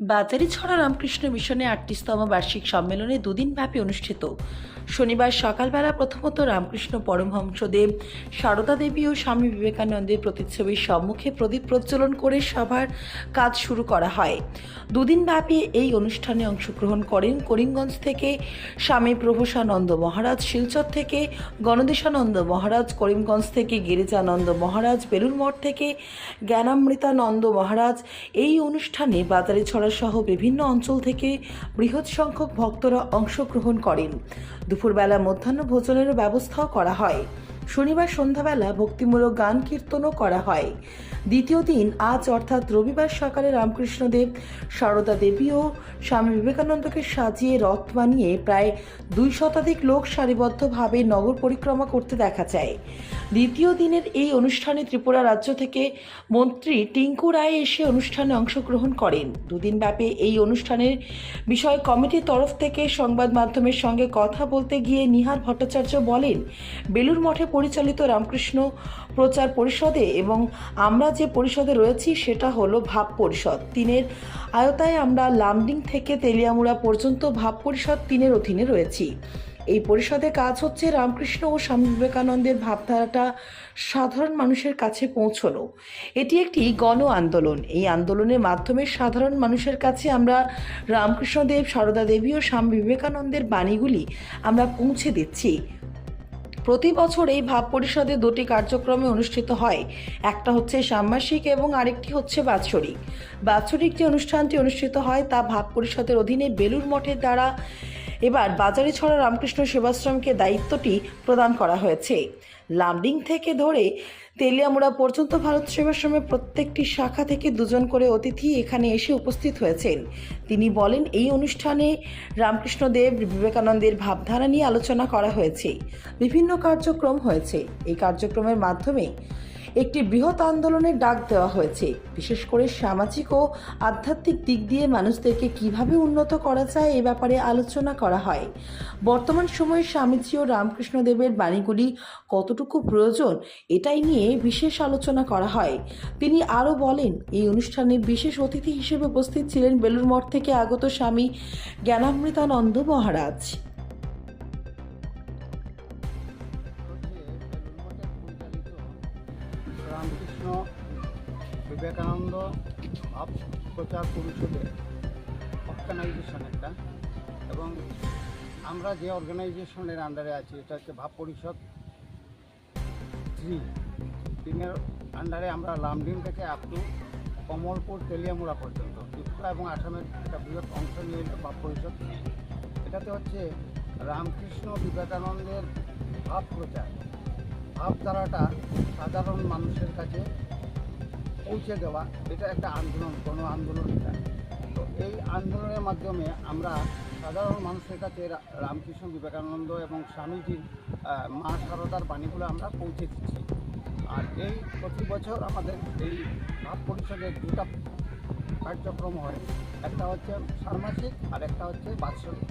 বাজারি ছড়া রামকৃষ্ণ মিশনে আটত্রিশতম বার্ষিক সম্মেলনে দুদিন ব্যাপী অনুষ্ঠিত। শনিবার সকালবেলা প্রথমত রামকৃষ্ণ পরমহংসদেব, সারদা দেবী ও স্বামী বিবেকানন্দের প্রতিচ্ছবির সম্মুখে প্রদীপ প্রজ্বলন করে সভার কাজ শুরু করা হয়। দুদিন ব্যাপী এই অনুষ্ঠানে অংশগ্রহণ করেন করিমগঞ্জ থেকে স্বামী প্রভূষানন্দ মহারাজ, শিলচর থেকে গণদেশানন্দ মহারাজ, করিমগঞ্জ থেকে গিরিজানন্দ মহারাজ বেলুর মঠ থেকে জ্ঞানামৃতানন্দ মহারাজ। এই অনুষ্ঠানে বাজারে ছড়া সহ বিভিন্ন অঞ্চল থেকে বৃহৎ সংখ্যক ভক্তরা অংশগ্রহণ করেন। দুপুরবেলা মধ্যাহ্ন ভোজনেরও ব্যবস্থাও করা হয়। শনিবার সন্ধ্যাবেলা ভক্তিমূলক গান কীর্তনও করা হয়। দ্বিতীয় দিন আজ অর্থাৎ রবিবার সকালে রামকৃষ্ণদেব, সারদা দেবী ও স্বামী বিবেকানন্দকে সাজিয়ে রথ বানিয়ে প্রায় দুই শতাধিক লোক সারিবদ্ধভাবে নগর পরিক্রমা করতে দেখা যায়। দ্বিতীয় দিনের এই অনুষ্ঠানে ত্রিপুরা রাজ্য থেকে মন্ত্রী টিঙ্কু রায় এসে অনুষ্ঠানে অংশগ্রহণ করেন। দুদিন ব্যাপী এই অনুষ্ঠানের বিষয় কমিটির তরফ থেকে সংবাদ মাধ্যমের সঙ্গে কথা বলতে গিয়ে নিহার ভট্টাচার্য বলেন বেলুর মঠে পরিচালিত রামকৃষ্ণ প্রচার পরিষদে এবং আমরা যে পরিষদে রয়েছি সেটা হলো ভাব পরিষদ। তিনের আয়তায় আমরা লামডিং থেকে তেলিয়ামুড়া পর্যন্ত ভাব পরিষদ তিনের অধীনে রয়েছি। এই পরিষদে কাজ হচ্ছে রামকৃষ্ণ ও স্বামী বিবেকানন্দের ভাবধারাটা সাধারণ মানুষের কাছে পৌঁছলো। এটি একটি গণ আন্দোলন। এই আন্দোলনের মাধ্যমে সাধারণ মানুষের কাছে আমরা রামকৃষ্ণদেব, সারদা দেবী ও স্বামী বিবেকানন্দের বাণীগুলি আমরা পৌঁছে দিচ্ছি। প্রতি বছর এই ভাব পরিষদে দুটি কার্যক্রমে অনুষ্ঠিত হয়। একটা হচ্ছে ষান্মাসিক এবং আরেকটি হচ্ছে বাৎসরিক। বাৎসরিক যে অনুষ্ঠানটি অনুষ্ঠিত হয় তা ভাব পরিষদের অধীনে বেলুর মঠের দ্বারা এবার বাজারে ছড়া রামকৃষ্ণ সেবাশ্রমকে দায়িত্বটি প্রদান করা হয়েছে। লামডিং থেকে ধরে তেলিয়ামুড়া পর্যন্ত ভারত সেবাশ্রমের প্রত্যেকটি শাখা থেকে দুজন করে অতিথি এখানে এসে উপস্থিত হয়েছেন। তিনি বলেন, এই অনুষ্ঠানে রামকৃষ্ণদেব, বিবেকানন্দের ভাবধারা নিয়ে আলোচনা করা হয়েছে। বিভিন্ন কার্যক্রম হয়েছে। এই কার্যক্রমের মাধ্যমে একটি বৃহৎ আন্দোলনের ডাক দেওয়া হয়েছে। বিশেষ করে সামাজিক ও আধ্যাত্মিক দিক দিয়ে মানুষদেরকে কীভাবে উন্নত করা যায় এ ব্যাপারে আলোচনা করা হয়। বর্তমান সময়ে স্বামীজি ও রামকৃষ্ণদেবের বাণীগুলি কতটুকু প্রয়োজন এটাই নিয়ে বিশেষ আলোচনা করা হয়। তিনি আরও বলেন, এই অনুষ্ঠানে বিশেষ অতিথি হিসেবে উপস্থিত ছিলেন বেলুর মঠ থেকে আগত স্বামী জ্ঞানামৃতানন্দ মহারাজ। বিবেকানন্দ ভাব প্রচার পরিষদের অর্গানাইজেশন একটা। এবং আমরা যে অর্গানাইজেশনের আন্ডারে আছি, এটা হচ্ছে ভাব পরিষদ থ্রি তিনের আন্ডারে আমরা লামডিং থেকে আপ টু কমলপুর, তেলিয়ামুড়া পর্যন্ত। ত্রিপুরা এবং আসামের একটা বৃহৎ অংশ নিয়ে ভাব পরিষদ এটাতে হচ্ছে রামকৃষ্ণ বিবেকানন্দের ভাব প্রচার। ভাবধারাটা সাধারণ মানুষের কাছে পৌঁছে দেওয়া, এটা একটা আন্দোলন, গণ আন্দোলন এটা। তো এই আন্দোলনের মাধ্যমে আমরা সাধারণ মানুষের কাছে রামকৃষ্ণ বিবেকানন্দ এবং স্বামীজির মা সারদার বাণীগুলো আমরা পৌঁছে দিচ্ছি। আর এই প্রতি বছর আমাদের এই ভাব পরিষদের দুটা কার্যক্রম হয়। একটা হচ্ছে ষান্মাসিক আর একটা হচ্ছে বাৎসরিক।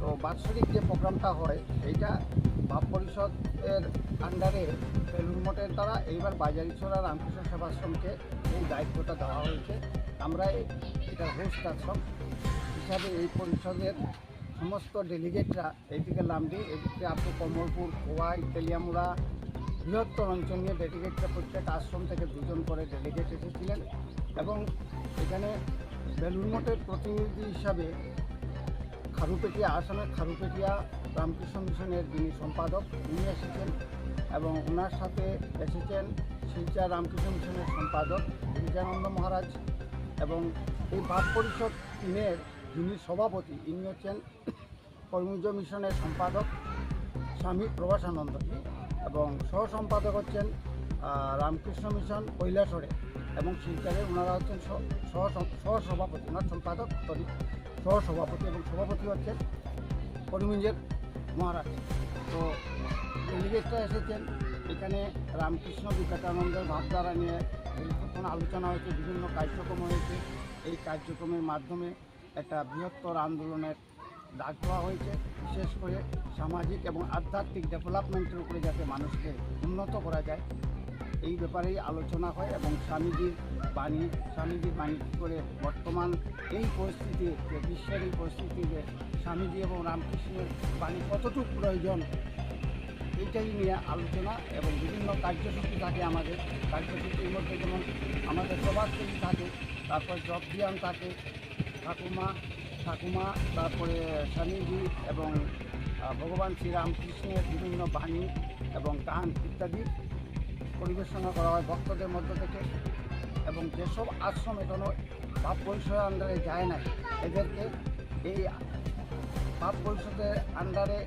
তো বাৎসরিক যে প্রোগ্রামটা হয়, এইটা ভাব পরিষদের আন্ডারে বেলুর দ্বারা এইবার বাজারিছড়া রামকৃষ্ণ সেবাশ্রমকে এই দায়িত্বটা দেওয়া হয়েছে। আমরা এটা হোস্ট আশ্রম। হিসাবে এই পরিষদের সমস্ত ডেলিগেটরা এইদিকে লামডি এদিকে আপনি কমলপুর, খোয়াই, তেলিয়ামুড়া, বৃহত্তর অঞ্চল নিয়ে ডেলিগেটরা প্রত্যেক আশ্রম থেকে দুজন করে ডেলিগেট এসেছিলেন। এবং এখানে বেলুর মঠের প্রতিনিধি হিসাবে খারুপেটিয়া আসামের খারুপেটিয়া রামকৃষ্ণ মিশনের যিনি সম্পাদক, উনি এসেছেন এবং ওনার সাথে এসেছেন শিলচর রামকৃষ্ণ মিশনের সম্পাদক গিরিজানন্দ মহারাজ এবং এই ভাব পরিষদ টিমের যিনি সভাপতি, ইনি হচ্ছেন কর্মীজ মিশনের সম্পাদক স্বামী প্রভাসানন্দজি এবং সহ সম্পাদক হচ্ছেন রামকৃষ্ণ মিশন কৈলাসরে এবং শিলচরে ওনারা হচ্ছেন সহ- সহ সহ সভাপতি ওনার সম্পাদক সরি সহ সভাপতি এবং সভাপতি হচ্ছেন করিমগঞ্জের মহারাজ। তো ডেলিগেটরা এসেছেন। এখানে রামকৃষ্ণ বিবেকানন্দের ভাবধারা নিয়ে গুরুত্বপূর্ণ আলোচনা হয়েছে, বিভিন্ন কার্যক্রম হয়েছে। এই কার্যক্রমের মাধ্যমে একটা বৃহত্তর আন্দোলনের ডাক দেওয়া হয়েছে। বিশেষ করে সামাজিক এবং আধ্যাত্মিক ডেভেলপমেন্টের উপরে যাতে মানুষকে উন্নত করা যায় এই ব্যাপারেই আলোচনা হয় এবং স্বামীজির বাণী স্বামীজির বাণী করে বর্তমান এই পরিস্থিতি বিশ্বের এই পরিস্থিতিতে স্বামীজি এবং রামকৃষ্ণের বাণী কতটুকু প্রয়োজন, এইটাই নিয়ে আলোচনা এবং বিভিন্ন কার্যসূচি থাকে আমাদের। কার্যসূচির মধ্যে যেমন আমাদের প্রভাতফেরি থাকে, তারপর জব ধ্যান থাকে, ঠাকুমা ঠাকুমা, তারপরে স্বামীজি এবং ভগবান শ্রীরামকৃষ্ণের বিভিন্ন বাণী এবং গান ইত্যাদি। পরিবেশনা করা হয় ভক্তদের মধ্য থেকে এবং যেসব আশ্রম এখনও ভাব পরিষদের আন্ডারে যায় না এদেরকে এই ভাব পরিষদের আন্ডারে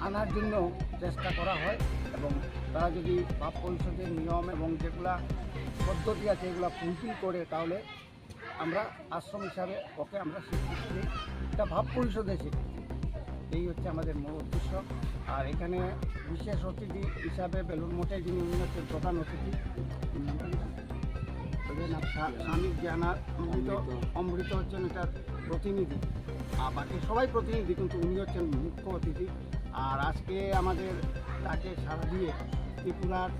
আনার জন্য চেষ্টা করা হয় এবং তারা যদি ভাব পরিষদের নিয়ম এবং যেগুলা পদ্ধতি আছে এগুলো ফুলফিল করে, তাহলে আমরা আশ্রম হিসাবে ওকে আমরা স্বীকৃতি দিই এটা ভাব পরিষদের স্বীকৃতি এই হচ্ছে আমাদের মূল উদ্দেশ্য। আর এখানে বিশেষ অতিথি হিসাবে বেলুন মঠে যিনি উনি প্রধান অতিথি স্বামী জ্ঞানার অমৃত অমৃত হচ্ছেন এটার প্রতিনিধি। আর বাকি সবাই প্রতিনিধি, কিন্তু উনি হচ্ছেন মুখ্য অতিথি। আর আজকে আমাদের তাকে সারা দিয়ে ত্রিপুরার